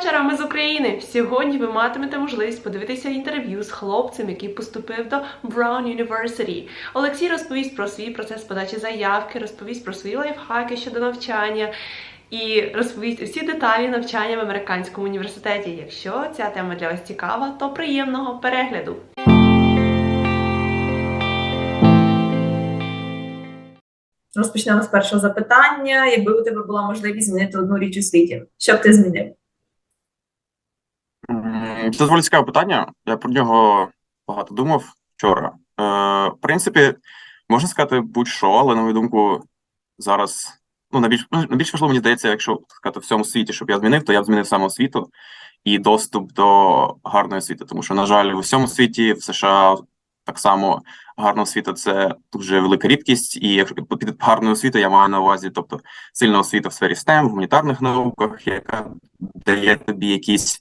вечора, ми з України. Сьогодні ви матимете можливість подивитися інтерв'ю з хлопцем, який поступив до Brown University. Олексій розповість про свій процес подачі заявки, розповість про свої лайфхаки щодо навчання і розповість усі деталі навчання в американському університеті. Якщо ця тема для вас цікава, то приємного перегляду. Розпочнемо з першого запитання. Якби у тебе була можливість змінити одну річ у світі, що б ти змінив? Це доволі цікаве питання. Я про нього багато думав вчора. Е, в принципі, можна сказати будь-що, але на мою думку, зараз ну найбільш ну, найбільш важливо, мені здається, якщо сказати в всьому світі, щоб я змінив, то я б змінив саме освіту і доступ до гарної освіти. Тому що, на жаль, в усьому світі, в США так само гарна освіта це дуже велика рідкість. І якщо під гарною освітою я маю на увазі, тобто сильна освіта в сфері STEM, в гуманітарних науках, яка дає тобі якісь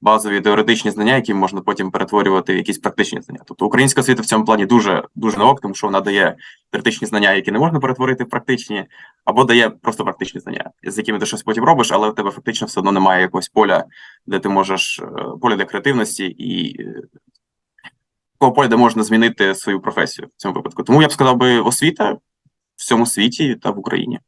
базові теоретичні знання, які можна потім перетворювати в якісь практичні знання. Тобто українська освіта в цьому плані дуже дуже наук, тому що вона дає теоретичні знання, які не можна перетворити в практичні, або дає просто практичні знання, з якими ти щось потім робиш, але в тебе фактично все одно немає якогось поля, де ти можеш е, поля для креативності і е, такого поля, де можна змінити свою професію в цьому випадку. Тому я б сказав би освіта в всьому світі та в Україні.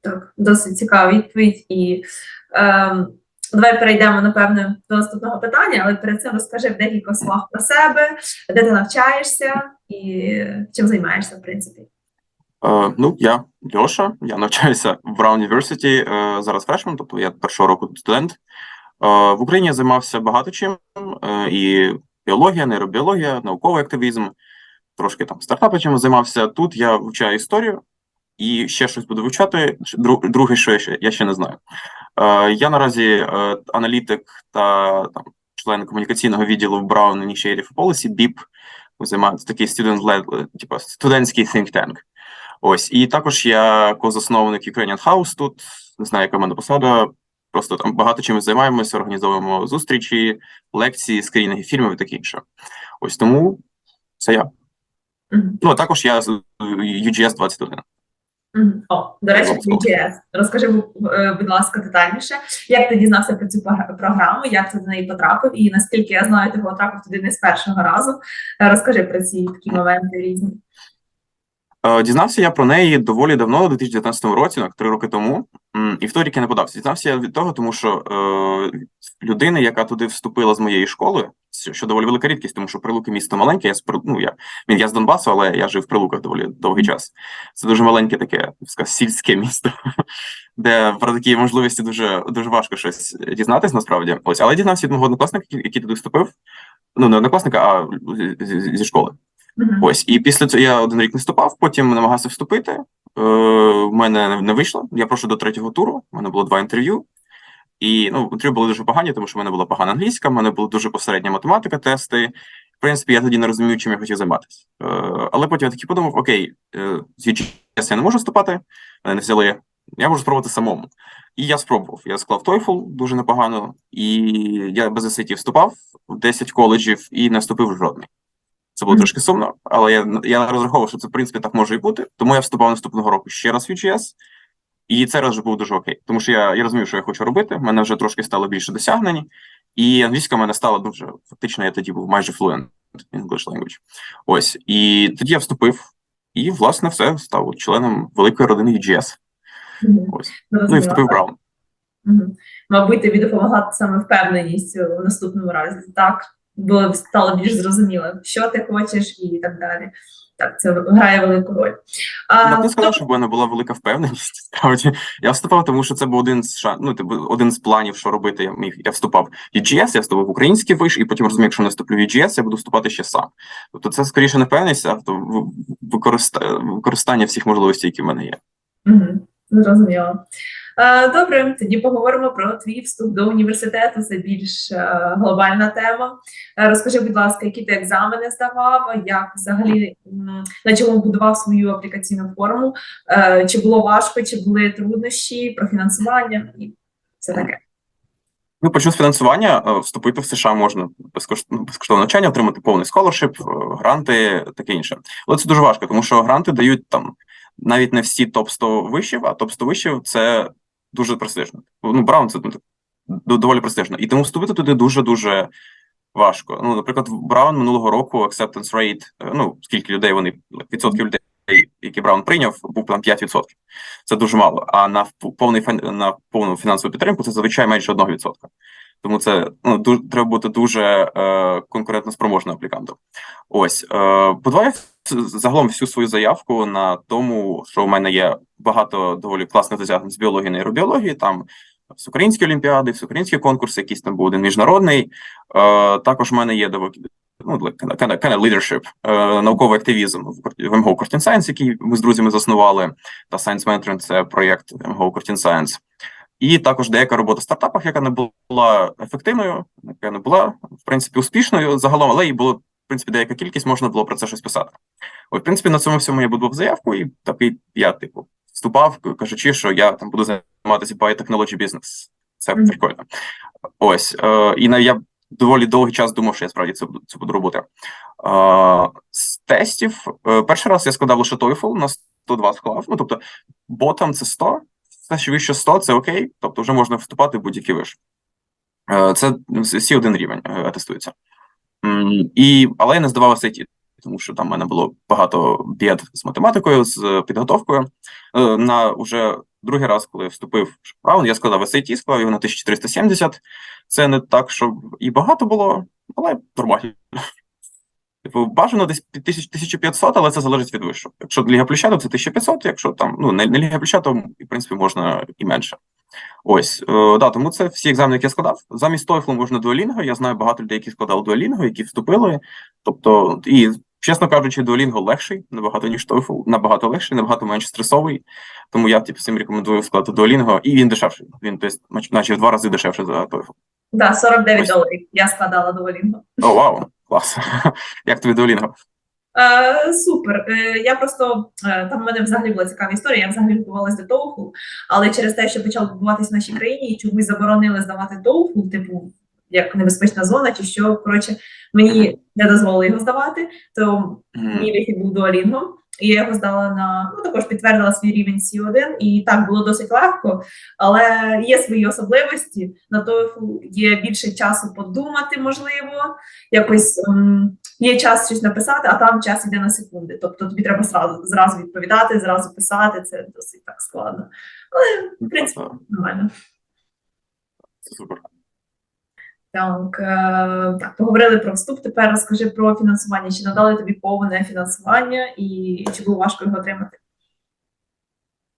Так, досить цікава відповідь. І ем, давай перейдемо, напевне, до наступного питання, але перед цим розкажи в декілька словах про себе, де ти навчаєшся і чим займаєшся, в принципі. Е, ну, я Льоша, я навчаюся в Brown University, е, зараз фрешмен, тобто я першого року студент. Е, в Україні я займався багато чим, е, і біологія, нейробіологія, науковий активізм, трошки там стартапи чим займався. Тут я вивчаю історію і ще щось буду вивчати. Дру- Друге, що я ще, я ще не знаю. Е, я наразі е, аналітик та там, член комунікаційного відділу в Brown Initiative Policy, BIP, займаюся такий student-led, е, типу студентський think tank. Ось, і також я козасновник Ukrainian House тут, не знаю, яка в мене посада. Просто там багато чимось займаємося, організовуємо зустрічі, лекції, скрінінги фільмів і таке інше. Ось тому це я. Ну, а також я е, UGS 21. О, до речі, Обов'язково. Розкажи, е, будь ласка, детальніше, як ти дізнався про цю програму, як ти до неї потрапив, і наскільки я знаю, ти потрапив туди не з першого разу. Е, Розкажи про ці такі моменти різні. Е, Дізнався я про неї доволі давно, у 2019 році, так, три роки тому. І в той рік я не подався. Дізнався я від того, тому що е, людини, яка туди вступила з моєї школи, що, доволі велика рідкість, тому що Прилуки місто маленьке. Я з ну, я, я з Донбасу, але я жив в Прилуках доволі довгий час. Це дуже маленьке таке, сказав, сільське місто, де про такі можливості дуже дуже важко щось дізнатись насправді. Ось, але дізнався від мого однокласника, який, туди вступив. Ну, не однокласника, а зі школи. Мгм. Ось, і після цього я один рік не вступав, потім намагався вступити. Е, мене не- вийшло. Я прошу до третього туру. У мене було два інтерв'ю. І ну, інтерв'ю були дуже погані, тому що в мене була погана англійська, в мене була дуже посередня математика, тести. В принципі, я тоді не розумів, чим я хотів займатися. Е, але потім я таки подумав: окей, е, з UGS я не можу вступати, мене не взяли. Я можу спробувати самому. І я спробував. Я склав TOEFL дуже непогано, і я без SAT вступав в 10 коледжів і не вступив в жодний. Це було трошки сумно, але я, я розраховував, що це в принципі так може і бути. Тому я вступав наступного року ще раз в UGS, і це раз вже був дуже окей. Тому що я, я розумів, що я хочу робити. В мене вже трошки стало більше досягнень, і англійська в мене стала дуже фактично. Я тоді був майже fluent English language. Ось і тоді я вступив, і власне все став членом великої родини UGS. Ось ну і вступив в Браун. Мгм. Мабуть, тобі допомогла саме впевненість в наступному разі, так? Бо стало більш зрозуміло, що ти хочеш і так далі. Так, це грає велику роль. А, Я б не сказав, що в мене була велика впевненість. Справді я вступав, тому що це був один з шан... ну, типу, один з планів, що робити. Я міг. Я вступав в UGS, я вступав в український виш, і потім розумів, якщо не вступлю в UGS, я буду вступати ще сам. Тобто, це скоріше не впевненість, а то використання всіх можливостей, які в мене є. Угу, зрозуміло. Добре, тоді поговоримо про твій вступ до університету. Це більш е, глобальна тема. Е, Розкажи, будь ласка, які ти екзамени здавав, як взагалі на чому будував свою аплікаційну форму, Е, чи було важко, чи були труднощі про фінансування і все таке. Ну, почну з фінансування. Вступити в США можна безкош- ну, безкоштовне навчання, отримати повний сколоршип, гранти, таке інше. Але це дуже важко, тому що гранти дають там навіть не всі топ 100 вишів, а топ 100 вишів це дуже престижно. Ну, Браун це доволі престижно. І тому вступити туди дуже-дуже важко. Ну, наприклад, в Браун минулого року acceptance rate, е, ну, скільки людей вони, відсотків людей, які Браун прийняв, був там 5%. Це дуже мало. А на повний на повну фінансову підтримку це зазвичай менше 1%. Тому це ну, ду- треба бути дуже е, конкурентно спроможним аплікантом. Ось е, будуваю загалом всю свою заявку на тому, що у мене є багато доволі класних досягнень з біології нейробіології. Там всеукраїнські олімпіади, всеукраїнські конкурси, якийсь там був один міжнародний. Е, також в мене є доволі ну, kind of, kind of leadership, е, науковий активізм в МГУ Cortin Science, який ми з друзями заснували, та Science Mentoring – це проєкт МГУ Cortin Science. І також деяка робота в стартапах, яка не була ефективною, яка не була в принципі успішною загалом, але і було принципі деяка кількість, можна було про це щось писати. От, в принципі, на цьому всьому я будував заявку, і такий я, типу, вступав, кажучи, що я там буду займатися biotechnology business. Це Мгм. прикольно. Ось е, і на я доволі довгий час думав, що я справді це буду це буду робити. Е, з тестів е, перший раз я складав лише TOEFL, на 102 склав. Ну тобто, ботом це 100, все, що вище 100, це окей, тобто вже можна вступати в будь-який виш. Е, Це всі один рівень е, атестується. І, але я не здавав SAT, тому що там в мене було багато бід з математикою, з підготовкою. Е, На уже другий раз, коли вступив в Браун, я складав SAT, склав його на 1370. Це не так, щоб і багато було, але нормально. Типу, бажано десь під 1000 1500, але це залежить від вишу. Якщо Ліга Плюща, то це 1500, якщо там ну не Ліга Плюща, то в принципі можна і менше. Ось, е, да, тому це всі екзамени, які я складав. Замість TOEFL можна Duolingo. Я знаю багато людей, які складали Duolingo, які вступили. Тобто, і чесно кажучи, Duolingo легший, набагато ніж TOEFL, набагато легший, набагато менш стресовий. Тому я типу, всім рекомендую складати Duolingo, і він дешевший. Він тобто, наче в два рази дешевший за TOEFL. Да, 49 доларів. Я складала Волінго. О, вау, клас. Як тобі Duolingo? Е, супер. Е, я просто е, там в мене взагалі була цікава історія. Я взагалі готувалася до TOEFL, але через те, що почав відбуватись в нашій країні, і чомусь заборонили здавати TOEFL, типу як небезпечна зона, чи що коротше, мені не дозволили його здавати. То мій вихід був Duolingo. І я його здала на ну також підтвердила свій рівень C1, і так було досить легко, але є свої особливості. На TOEFL є більше часу подумати, можливо, якось ем, є час щось написати, а там час йде на секунди. Тобто тобі треба зразу, зразу відповідати, зразу писати. Це досить так складно. Але в принципі нормально. Супер. Так, е, так, поговорили про вступ. Тепер розкажи про фінансування. Чи надали тобі повне фінансування і чи було важко його отримати?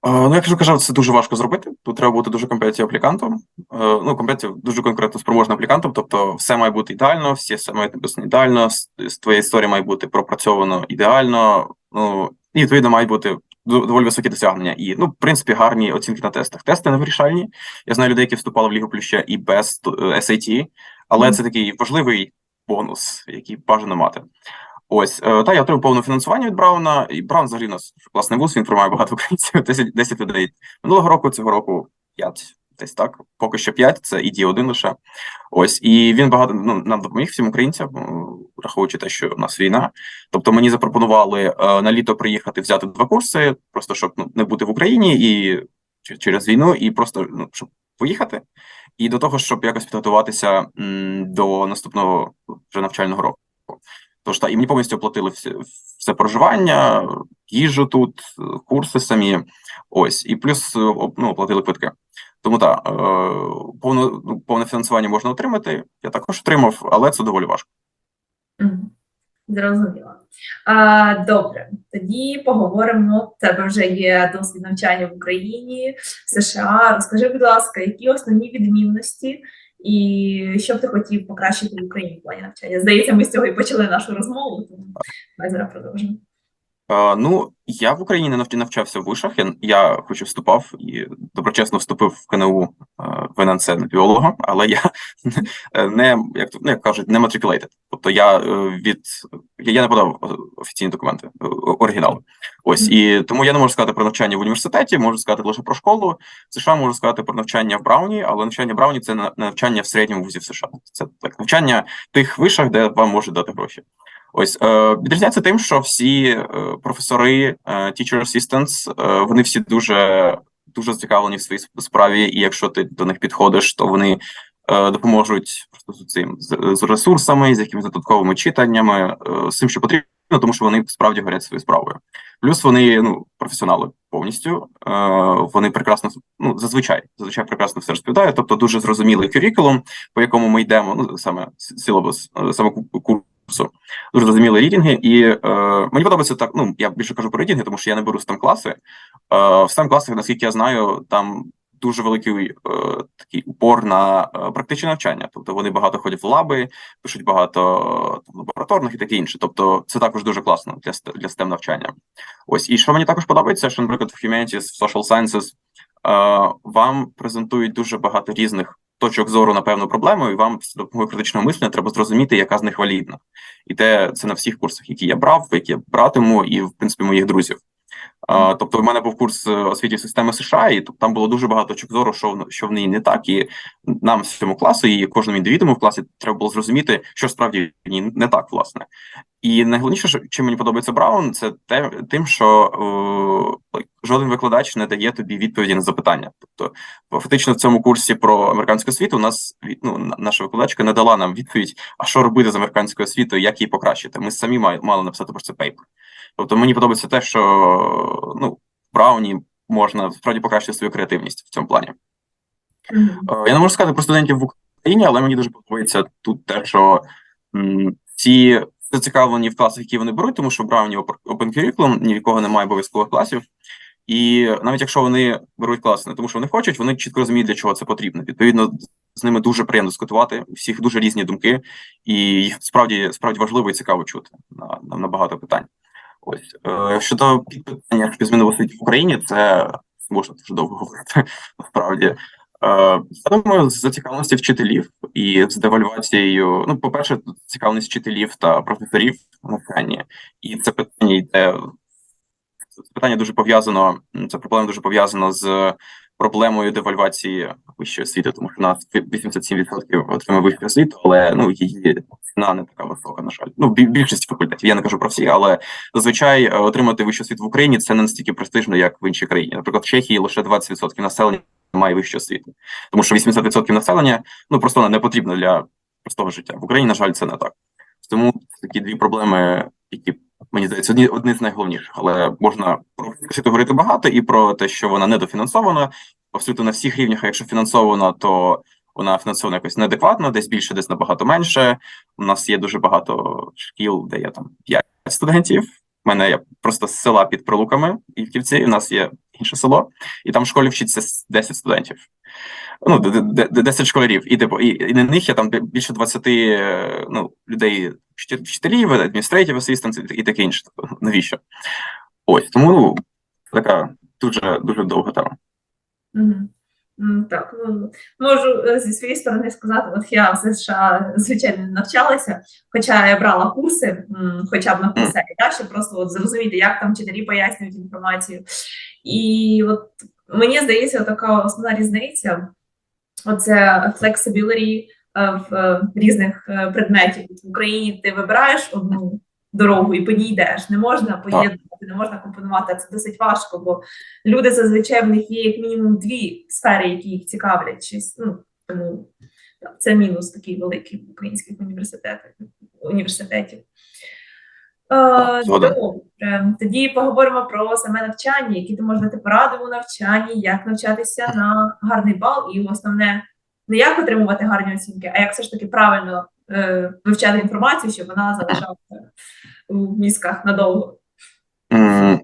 Ну, як я вже казав, це дуже важко зробити. Тут треба бути дуже компетентним аплікантом. Е, Ну, компетентним, дуже конкретно спроможним аплікантом. Тобто, все має бути ідеально, всі все мають написано ідеально, с- твоя історія має бути пропрацьовано ідеально. Ну і відповідно мають бути доволі високі досягнення. І ну, в принципі, гарні оцінки на тестах. Тести не вирішальні. Я знаю людей, які вступали в Лігу Плюща і без е, SAT, але Мгм. це такий важливий бонус, який бажано мати. Ось, е, та я отримав повне фінансування від Брауна, і Браун взагалі у нас класний вуз, він приймає багато українців, 10, 10 людей. Минулого року, цього року 5, десь так, поки що 5, це іді один лише. Ось, і він багато ну, нам допоміг всім українцям, е, враховуючи те, що у нас війна. Тобто мені запропонували е, на літо приїхати взяти два курси, просто щоб ну, не бути в Україні і через війну, і просто ну, щоб поїхати. І до того, щоб якось підготуватися м, до наступного вже навчального року. Тож та і мені повністю оплатили все, все проживання, їжу тут, курси самі. Ось, і плюс е, ну, оплатили квитки. Тому так, е, повне, ну, повне фінансування можна отримати. Я також отримав, але це доволі важко. Зрозуміло. А, добре, тоді поговоримо. У тебе вже є досвід навчання в Україні, США. Розкажи, будь ласка, які основні відмінності і що б ти хотів покращити в Україні в плані навчання? Здається, ми з цього і почали нашу розмову, тому давай зараз продовжимо. Е, ну, я в Україні не навч- навчався в вишах. Я, я хоч і вступав і доброчесно вступив в КНУ е, в ННЦ на біолога, але я не як то- ну, як кажуть, не matriculated. Тобто я е, від я, я не подав офіційні документи, е, оригінал. Ось і тому я не можу сказати про навчання в університеті, можу сказати лише про школу. В США можу сказати про навчання в Брауні, але навчання в Брауні це на- навчання в середньому вузі в США. Це так навчання в тих вишах, де вам можуть дати гроші. Ось е, відрізняється тим, що всі е, професори, е, teacher assistants, е, вони всі дуже дуже зацікавлені в своїй справі, і якщо ти до них підходиш, то вони е, допоможуть просто з цим з, з ресурсами, з якимись додатковими читаннями, е, з цим, що потрібно, тому що вони справді горять своєю справою. Плюс вони ну професіонали повністю. Е, вони прекрасно ну зазвичай зазвичай прекрасно все розповідають. Тобто дуже зрозумілий curriculum, по якому ми йдемо. Ну саме силабус, саме ку- курсу. Дуже зрозумілі рідінги, і е, мені подобається так. Ну я більше кажу про рідінги, тому що я не беру stem класи. Е, в stem класах, наскільки я знаю, там дуже великий е, такий упор на е, практичне навчання. Тобто вони багато ходять в лаби, пишуть багато там, лабораторних і таке інше. Тобто, це також дуже класно для для STEM навчання. Ось і що мені також подобається, що, наприклад, в Humanities, в Social Sciences е, вам презентують дуже багато різних точок зору на певну проблему, і вам з допомогою критичного мислення треба зрозуміти, яка з них валідна. І те це на всіх курсах, які я брав, які я братиму, і в принципі моїх друзів. А, тобто, в мене був курс е, освіті системи США, і тобто, там було дуже багато точок зору, що що в ній не так. І нам з цьому класу, і кожному індивідуму в класі треба було зрозуміти, що справді в ній не так, власне. І найголовніше, чим мені подобається Браун, це те, тим, що е, жоден викладач не дає тобі відповіді на запитання. Тобто, фактично в цьому курсі про американську освіту у нас ну, наша викладачка не дала нам відповідь, а що робити з американською освітою, як її покращити. Ми самі мали написати про це пейпер. Тобто мені подобається те, що ну, в Брауні можна справді покращити свою креативність в цьому плані. Мгм. Е, Я не можу сказати про студентів в Україні, але мені дуже подобається тут те, що всі зацікавлені в класах, які вони беруть, тому що в Брауні open curriculum, ні в кого немає обов'язкових класів. І навіть якщо вони беруть клас не тому, що вони хочуть, вони чітко розуміють, для чого це потрібно. Відповідно, з ними дуже приємно дискутувати. У всіх дуже різні думки, і їх справді справді важливо і цікаво чути на, на, на багато питань. Ось е, щодо підпитання що зміни в в Україні, це можна дуже довго говорити насправді. Е, я думаю, з зацікавленості вчителів і з девальвацією. Ну, по-перше, цікавність вчителів та професорів навчання, і це питання йде. Це питання дуже пов'язано. Це проблема дуже пов'язана з проблемою девальвації вищої освіти, тому що у нас 87% отримує вищу освіту, але ну її ціна не така висока, на жаль. Ну, більшість факультетів. Я не кажу про всі, але зазвичай отримати вищу освіту в Україні це не настільки престижно, як в іншій країні. Наприклад, в Чехії лише 20% населення має вищу освіту, тому що 80% населення ну просто не потрібно для простого життя. В Україні, на жаль, це не так. Тому такі дві проблеми, які мені здається, одні одні з найголовніших. Але можна про освіту говорити багато і про те, що вона недофінансована абсолютно на всіх рівнях. А якщо фінансована, то вона фінансована якось неадекватно, десь більше, десь набагато менше. У нас є дуже багато шкіл, де є там 5 студентів. У мене я просто з села під Прилуками і в Ківці. і У нас є інше село, і там в школі вчиться с- 10 студентів. Ну, д- д- д- 10 школярів. І типу, і, і на них є там більше 20 е, ну, людей, вчителів, адміністратів, асистентів і таке інше. Тобто, навіщо? Ось тому ну, така дуже дуже довга тема. Так, ну можу е, зі своєї сторони сказати, от я в США звичайно не навчалася, хоча я брала курси, хоча б на курсері, да, щоб просто от зрозуміти, як там вчителі пояснюють інформацію. І от мені здається, така основна різниця оце flexibility е, в е, різних е, предметів. В Україні ти вибираєш одну дорогу і по ній йдеш. Не можна поєднувати, не можна компонувати. Це досить важко, бо люди зазвичай в них є як мінімум дві сфери, які їх цікавлять. Щось, ну, тому це мінус такий великий в українських університетах. університетів. Е. Добре, тоді поговоримо про саме навчання, які ти можеш дати поради у навчанні, як навчатися на гарний бал, і основне, не як отримувати гарні оцінки, а як все ж таки правильно е, вивчати інформацію, щоб вона залишалася у мізках надовго.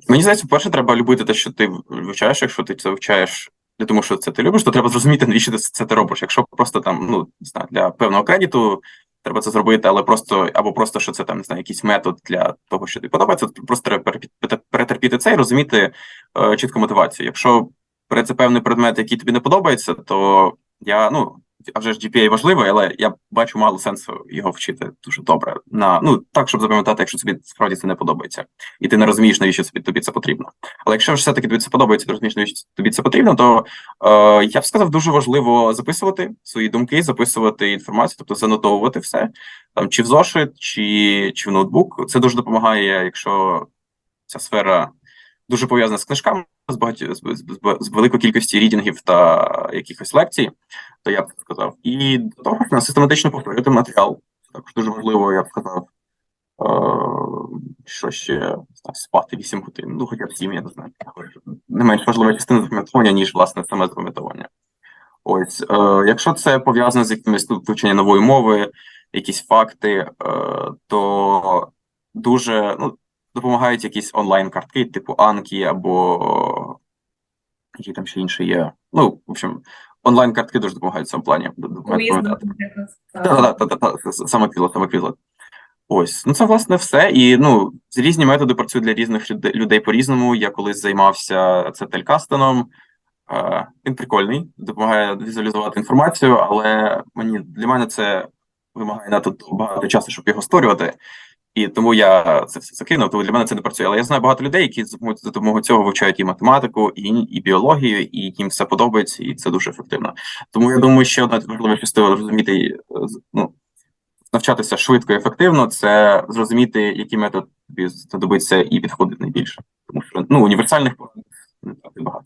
Мені здається, перше, треба любити те, що ти вивчаєш. Якщо ти це вивчаєш для того, що це ти любиш, то треба зрозуміти, навіщо ти це ти робиш. Якщо просто там, ну не знаю, для певного кредиту треба це зробити, але просто або просто що це там не знаю, якийсь метод для того, що тобі подобається, то просто треба перетерпіти це і розуміти е, чітко мотивацію. Якщо це певний предмет, який тобі не подобається, то я ну. А вже ж GPA важливий, але я бачу мало сенсу його вчити дуже добре на ну так, щоб запам'ятати, якщо тобі справді це не подобається і ти не розумієш, навіщо тобі, тобі це потрібно. Але якщо ж все-таки тобі це подобається, ти розумієш, навіщо тобі це потрібно, то е, я б сказав, дуже важливо записувати свої думки, записувати інформацію, тобто занотовувати все там чи в зошит, чи, чи в ноутбук. Це дуже допомагає, якщо ця сфера дуже пов'язане з книжками, з багатьох з, з, з, великою кількістю рідінгів та якихось лекцій, то я б сказав. І до того ж, систематично повторювати матеріал. Також дуже важливо, я б сказав. Е, що ще спати 8 годин, ну хоча б 7, я не знаю. Не менш важлива частина запам'ятовування, ніж власне саме запам'ятовування. Ось, е, якщо це пов'язано з якимось ну, вивченням нової мови, якісь факти, е, то дуже ну, допомагають якісь онлайн-картки, типу Анкі або які там ще інші є. Ну, в общем, онлайн-картки дуже допомагають в цьому плані. саме Quizlet, саме Quizlet. Ось, ну це власне все. І ну, різні методи працюють для різних людей по-різному. Я колись займався це телькастином. Він прикольний, допомагає візуалізувати інформацію, але мені для мене це вимагає надто багато часу, щоб його створювати. І тому я це все закинув, тому для мене це не працює. Але я знаю багато людей, які за допомогою- цього вивчають і математику, і, і біологію, і їм все подобається, і це дуже ефективно. Тому я думаю, що одна важлива частина розуміти, е, ну, навчатися швидко і ефективно, це зрозуміти, який метод тобі знадобиться і підходить найбільше. Тому що ну, універсальних порад не так і багато.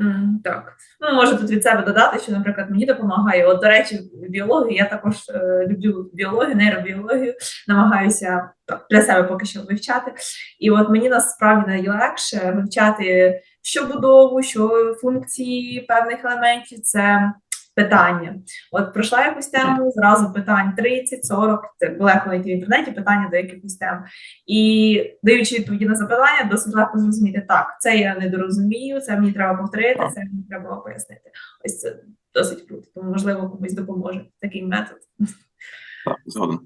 М, Так. Ну, можу тут від себе додати, що, наприклад, мені допомагає. От, до речі, в я також е, люблю біологію, нейробіологію, намагаюся так, для себе поки що вивчати. І от мені насправді найлегше вивчати що будову, що функції певних елементів це питання. От пройшла якусь тему, зразу питань 30-40, це легко знайти в інтернеті питання до якихось тем. І даючи відповіді на запитання, досить легко зрозуміти, так, це я не дорозумію, це мені треба повторити, це мені треба пояснити. Ось це досить круто, тому можливо комусь допоможе такий метод. Так, згодом.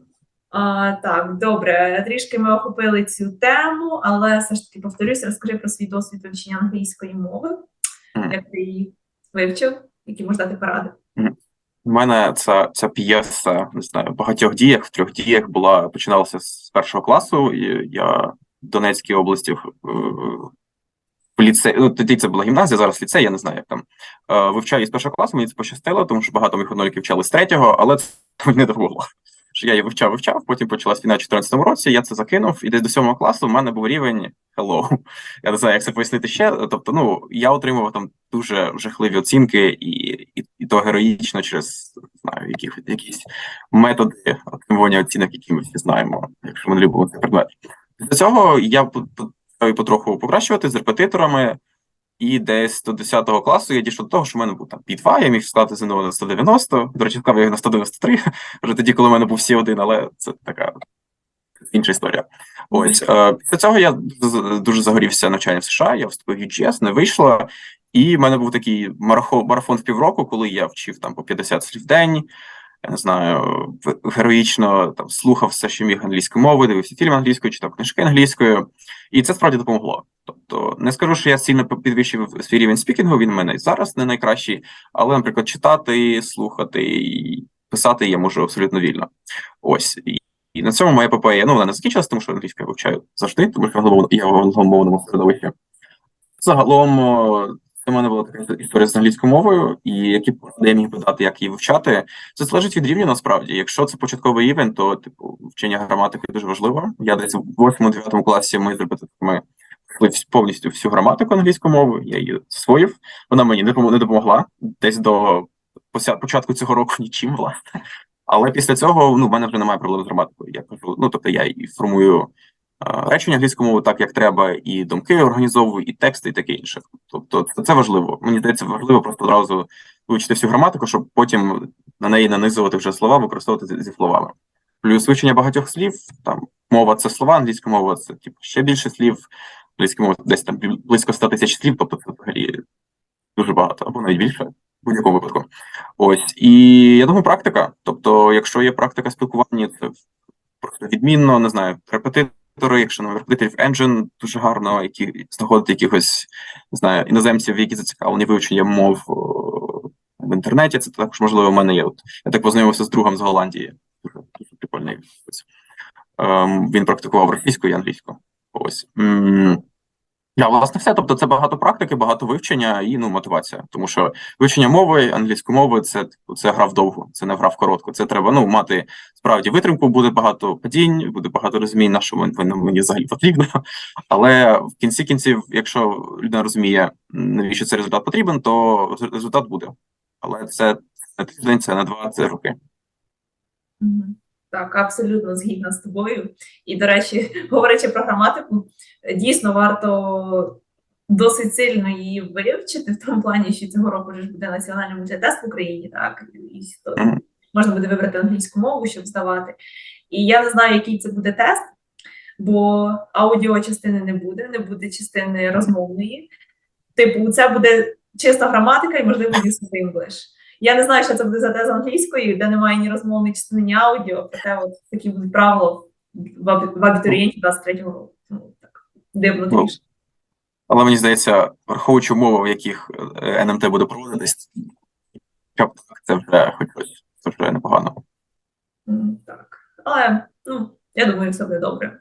А, так, добре, трішки ми охопили цю тему, але все ж таки повторюсь, розкажи про свій досвід вивчення англійської мови, як ти її вивчив, які можеш дати поради. У мене ця, ця п'єса, не знаю, в багатьох діях, в трьох діях була починалася з першого класу. І я в Донецькій області в, ліцеї, ну тоді це була гімназія, зараз ліцей, я не знаю, як там. Е, Вивчаю з першого класу, мені це пощастило, тому що багато моїх одноліків вчали з третього, але це не допомогло. Що я її вивчав, вивчав, потім почалась війна в 14-му році, я це закинув, і десь до сьомого класу в мене був рівень hello. Я не знаю, як це пояснити ще. Тобто, ну я отримував там дуже жахливі оцінки, і, і, і то героїчно через знаю, яких, якісь методи отримування оцінок, які ми всі знаємо, якщо ми не любимо цей предмет. Після цього я по- по- почав потроху покращувати з репетиторами, і десь до 10 класу я дійшов до того, що в мене був там пі 2 я міг склати ЗНО на 190, до речі, вклав я його на 193, вже тоді, коли в мене був всі один, але це така інша історія. Ось е, після цього я дуже загорівся навчанням в США. Я вступив в UGS, не вийшло. І в мене був такий марафон в півроку, коли я вчив там по 50 слів в день. Я не знаю, героїчно там слухав все, що міг англійською мовою, дивився фільми англійською, читав книжки англійською, і це справді допомогло. Тобто, не скажу, що я сильно підвищив свій рівень спікінгу. Він в мене зараз не найкращий, але, наприклад, читати, слухати і писати я можу абсолютно вільно. Ось і, на цьому моя епопея, ну вона не закінчилась, тому що англійську я вивчаю завжди, тому що я в англомовному середовищі. Загалом в мене була така історія з англійською мовою, і які я міг би дати, як її вивчати. Це залежить від рівня насправді. Якщо це початковий рівень, то типу вчення граматики дуже важливо. Я десь в 8-9 класі ми з репетиторами пройшли повністю всю граматику англійської мови. Я її засвоїв. Вона мені не допомогла десь до початку цього року нічим, власне. Але після цього ну, в мене вже немає проблем з граматикою. Я кажу, ну тобто я і формую речення англійською мовою так, як треба, і думки організовую, і тексти, і таке інше. Тобто, це, важливо. Мені здається, важливо просто одразу вивчити всю граматику, щоб потім на неї нанизувати вже слова, використовувати зі, словами. Плюс вивчення багатьох слів, там мова це слова, англійська мова це типу, ще більше слів, англійська мова десь там близько 100 тисяч слів, тобто це взагалі дуже багато, або навіть більше в будь-якому випадку. Ось і я думаю, практика. Тобто, якщо є практика спілкування, це просто відмінно, не знаю, репетитори, якщо на репетиторів Engine дуже гарно, які знаходити якихось не знаю, іноземців, які зацікавлені вивченням мов в інтернеті. Це також можливо в мене є. От я так познайомився з другом з Голландії. Дуже, дуже прикольний. Ем, він практикував російську і англійську. Ось. Да, власне, все. Тобто, це багато практики, багато вивчення і ну мотивація. Тому що вивчення мови, англійської мови це це гра вдовго, це не гра в коротку. Це треба ну мати справді витримку. Буде багато падінь, буде багато розумінь, на що мені, взагалі потрібно. Але в кінці кінців, якщо людина розуміє, навіщо цей результат потрібен, то результат буде. Але це не тиждень, це не два, це роки. Так, абсолютно згідна з тобою. І, до речі, говорячи про граматику, дійсно варто досить сильно її вивчити в тому плані, що цього року вже буде національний мультитест в Україні, так, і то можна буде вибрати англійську мову, щоб здавати. І я не знаю, який це буде тест, бо аудіо частини не буде, не буде частини розмовної. Типу, це буде чиста граматика і, можливо, Used English. Я не знаю, що це буде за тез англійської, де немає ні розмовної частини, ні аудіо, проте от такі будуть правила в абі- абітурієнті 23-го року. Тому так дивно Ну, трішки. Але мені здається, враховуючи умови, в яких е, НМТ буде проводитись, це вже хоч щось, це вже непогано. Так. Але ну, я думаю, все буде добре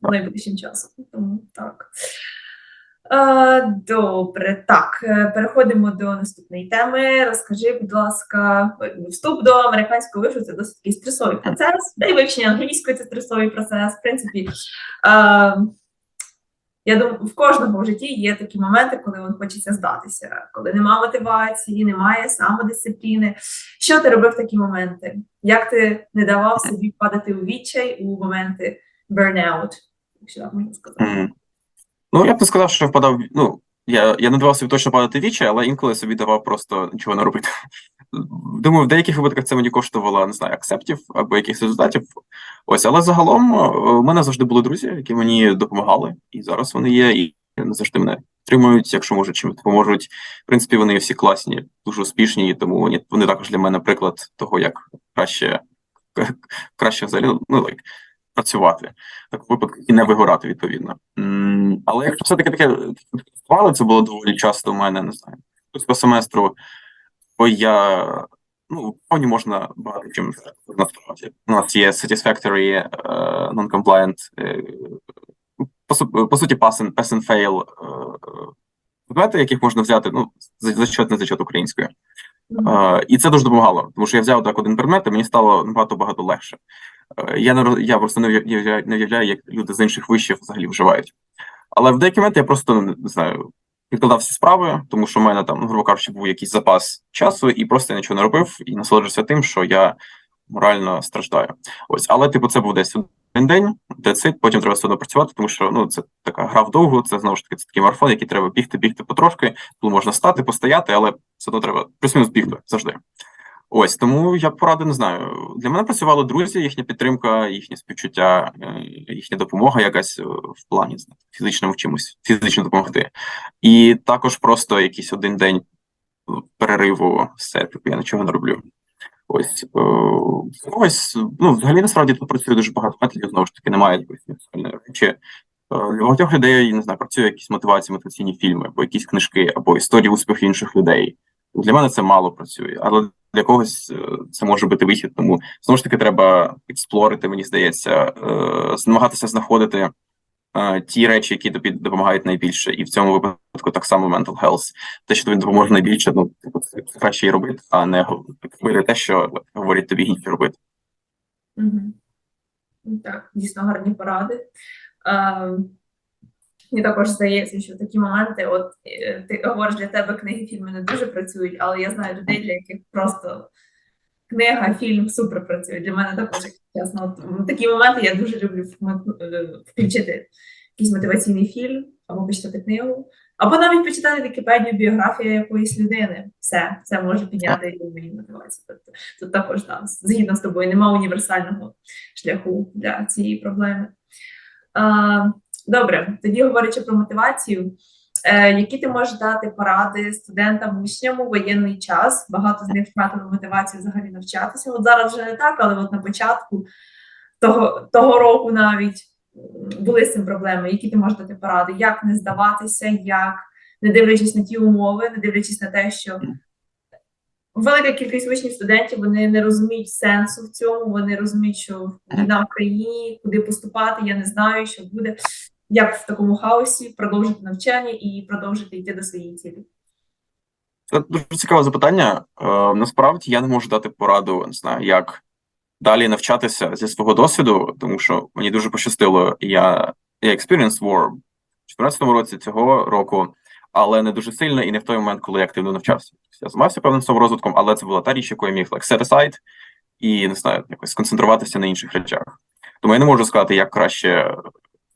найближчим часом. Тому так. Е, добре, так. е, Переходимо до наступної теми. Розкажи, будь ласка, вступ до американського вишу це досить такий стресовий процес, да і вивчення англійської це стресовий процес. В принципі, е, я думаю, в кожного в житті є такі моменти, коли він хочеться здатися, коли немає мотивації, немає самодисципліни. Що ти робив в такі моменти? Як ти не давав собі впадати у відчай у моменти burnout, якщо так можна сказати? Ну, я б не сказав, що впадав. Ну, я, я не давав собі точно падати вічі, але інколи собі давав просто нічого не робити. Думаю, в деяких випадках це мені коштувало, не знаю, акцептів або якихось результатів. Ось, але загалом е, у мене завжди були друзі, які мені допомагали, і зараз вони є, і завжди мене підтримують, якщо можуть чим допоможуть. В принципі, вони всі класні, дуже успішні, тому вони, вони також для мене приклад того, як краще, краще взагалі ну, like, працювати в такому випадку і не вигорати відповідно. Але якщо все-таки таке тривало, це було доволі часто у мене, не знаю, по семестру, бо я ну, повні можна багато чим насправді. У нас є satisfactory, е, non-compliant, е, по, су- суті, pass and, pass and fail е, предмети, яких можна взяти, ну, за- зачет, не зачет українською. Мгм. Е, і це дуже допомагало, тому що я взяв так один предмет, і мені стало набагато багато легше. Е, я не я просто не уявляю, не уявляю, як люди з інших вишів взагалі вживають. Але в деякі моменти я просто не знаю, відкладав всі справи, тому що в мене там, ну, грубо кажучи, був якийсь запас часу, і просто я нічого не робив і насолоджувався тим, що я морально страждаю. Ось, але типу, це був десь один день, that's it, потім треба все працювати, тому що ну це така гра вдовго, це знову ж таки це такий марафон, який треба бігти, бігти потрошки, коли можна стати, постояти, але все одно треба плюс-мінус бігти завжди. Ось тому я б порадив, не знаю. Для мене працювали друзі, їхня підтримка, їхнє співчуття, е, їхня допомога якась е, в плані фізичному чимось, фізично допомогти. І також просто якийсь один день перериву, все, типу, я нічого не роблю. Ось е, ось, ну, взагалі насправді тут працює дуже багато методів, знову ж таки, немає якоїсь універсальної речі. Для багатьох людей, не знаю, працює якісь мотивації, мотиваційні фільми, або якісь книжки, або історії успіху інших людей. Для мене це мало працює, але для когось е, це може бути вихід. Тому знову ж таки треба експлорити, мені здається, е, намагатися знаходити е, ті речі, які тобі допомагають найбільше, і в цьому випадку так само mental health. Те, що тобі допоможе найбільше, ну типу, це краще і робити, а не робити те, що говорять тобі інші робити. Мгм. Так, дійсно гарні поради. Е, Мені також здається, що в такі моменти, от е, ти говориш, для тебе книги, фільми не дуже працюють, але я знаю людей, для яких просто книга, фільм супер працюють. Для мене також, чесно. От, в такі моменти я дуже люблю е, включити якийсь мотиваційний фільм або почитати книгу, або навіть почитати Вікіпедію, біографію якоїсь людини. Все, це може підняти рівень мотивації. Тобто тут також да, згідно з тобою, немає універсального шляху для цієї проблеми. Добре, тоді говорячи про мотивацію, е, які ти можеш дати поради студентам учням у воєнний час? Багато з них втратили мотивацію взагалі навчатися. От зараз вже не так, але от на початку того, того року навіть були з цим проблеми. Які ти можеш дати поради? Як не здаватися, як не дивлячись на ті умови, не дивлячись на те, що велика кількість учнів студентів вони не розуміють сенсу в цьому. Вони розуміють, що війна в країні, куди поступати, я не знаю, що буде. Як в такому хаосі продовжити навчання і продовжити йти до своєї цілі? Це дуже цікаве запитання. Е, насправді я не можу дати пораду, не знаю, як далі навчатися зі свого досвіду, тому що мені дуже пощастило. Я, я experienced war в 2014 році цього року, але не дуже сильно і не в той момент, коли я активно навчався. Я займався певним саморозвитком, але це була та річ, яку я міг like, set aside і не знаю, якось сконцентруватися на інших речах. Тому я не можу сказати, як краще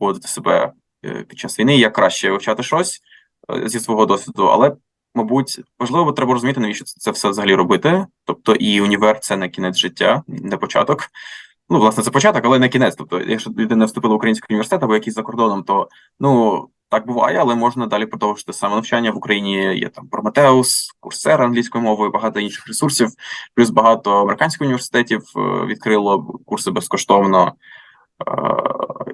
поводити себе е, під час війни, як краще вивчати щось е, зі свого досвіду, але мабуть, важливо треба розуміти, навіщо це все взагалі робити. Тобто, і універ це не кінець життя, не початок. Ну, власне, це початок, але не кінець. Тобто, якщо людина вступила в український університет або якийсь за кордоном, то ну так буває, але можна далі продовжити саме навчання в Україні. Є там Прометеус, Курсера англійською мовою, багато інших ресурсів. Плюс багато американських університетів е, відкрило курси безкоштовно.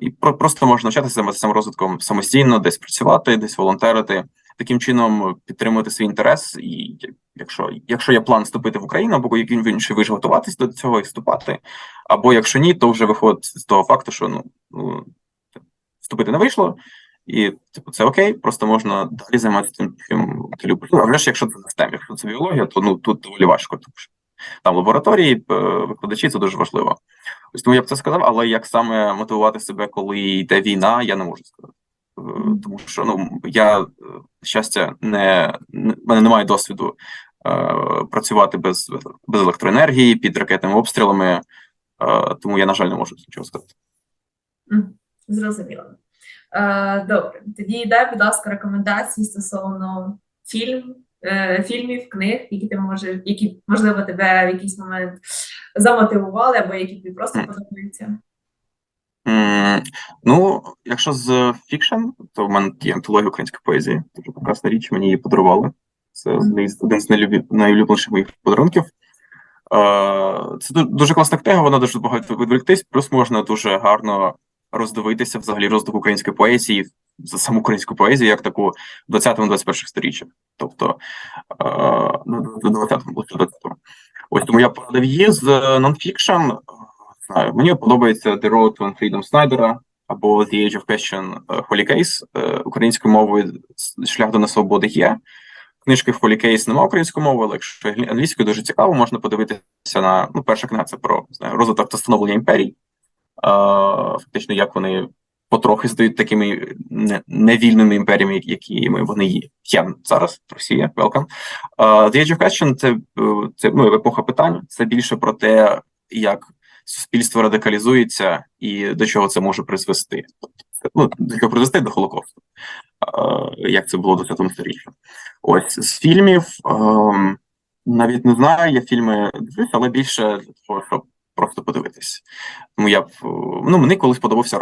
І просто можна навчатися займатися саморозвитком самостійно, десь працювати, десь волонтерити. Таким чином підтримувати свій інтерес, і якщо, якщо є план вступити в Україну, або яким в інший готуватись до цього і вступати, або якщо ні, то вже виходить з того факту, що ну, ну вступити не вийшло, і типу це окей, просто можна далі займатися тим, чим ти любиш. Ну, а вже ж якщо це STEM, якщо це біологія, то ну тут доволі важко, тому що там лабораторії, е, викладачі це дуже важливо. Ось тому я б це сказав, але як саме мотивувати себе, коли йде війна, я не можу сказати. Е, Тому що ну я е, щастя не не- мене немає досвіду е, працювати без, без електроенергії під ракетними обстрілами, е, тому я, на жаль, не можу нічого сказати. Зрозуміло. Е, добре, тоді дай, будь ласка, рекомендації стосовно фільм, е, фільмів, книг, які ти може, які можливо тебе в якийсь момент замотивували, або які тобі просто подобаються. Ну, якщо з фікшн, то в мене є антологія української поезії. Дуже прекрасна річ, мені її подарували. Це один з- один з найулюбленіших моїх подарунків. Це дуже класна книга, вона дуже багато відволіктись, плюс можна дуже гарно роздивитися взагалі розвиток української поезії, за саму українську поезію, як таку в 20-21 сторіччях. Тобто, е, ну, до 20-го, лише 20-го. Ось тому я порадив її з нонфікшн. Знаю, мені подобається The Road to Freedom Снайдера або The Age of Question е, Holy Case е, українською мовою Шлях до несвободи є. Книжки в Holy Case немає української мови, але якщо англійською дуже цікаво, можна подивитися на ну, перша книга це про знаю, розвиток та становлення імперій. Е, фактично, як вони потрохи стають такими невільними імперіями, як- якими вони є є зараз. Росія, welcome. Е, The Age of Question це, е, це ну, епоха питань. Це більше про те, як суспільство радикалізується і до чого це може призвести. Ну, до чого призвести до Холокосту, е, як це було в 20 сторіччі. Ось з фільмів ем, навіть не знаю, я фільми дивлюся, але більше для того, щоб просто подивитись. Тому я б е, ну мені колись подобався е,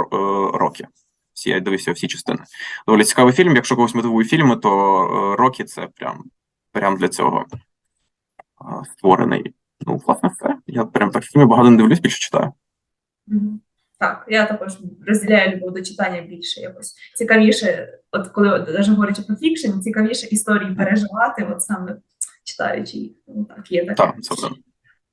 Рокі. Всі я дивився всі частини. Доволі цікавий фільм. Якщо когось мотивує фільми, то е, Рокі це прям, прям для цього створений. Ну, власне, все. Я прям так фільми багато не дивлюсь, більше читаю. Так, я також розділяю любов до читання більше якось цікавіше, от коли навіть говорячи про фікшн, цікавіше історії переживати, от саме читаючи їх. Ну, так, є таке. Так, це правда.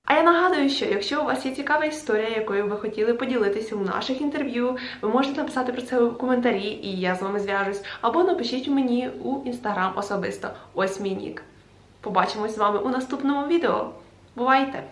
А я нагадую, що якщо у вас є цікава історія, якою ви хотіли поділитися у наших інтерв'ю, ви можете написати про це у коментарі, і я з вами зв'яжусь, або напишіть мені у інстаграм особисто. Ось мій нік. Побачимось з вами у наступному відео. Бувайте!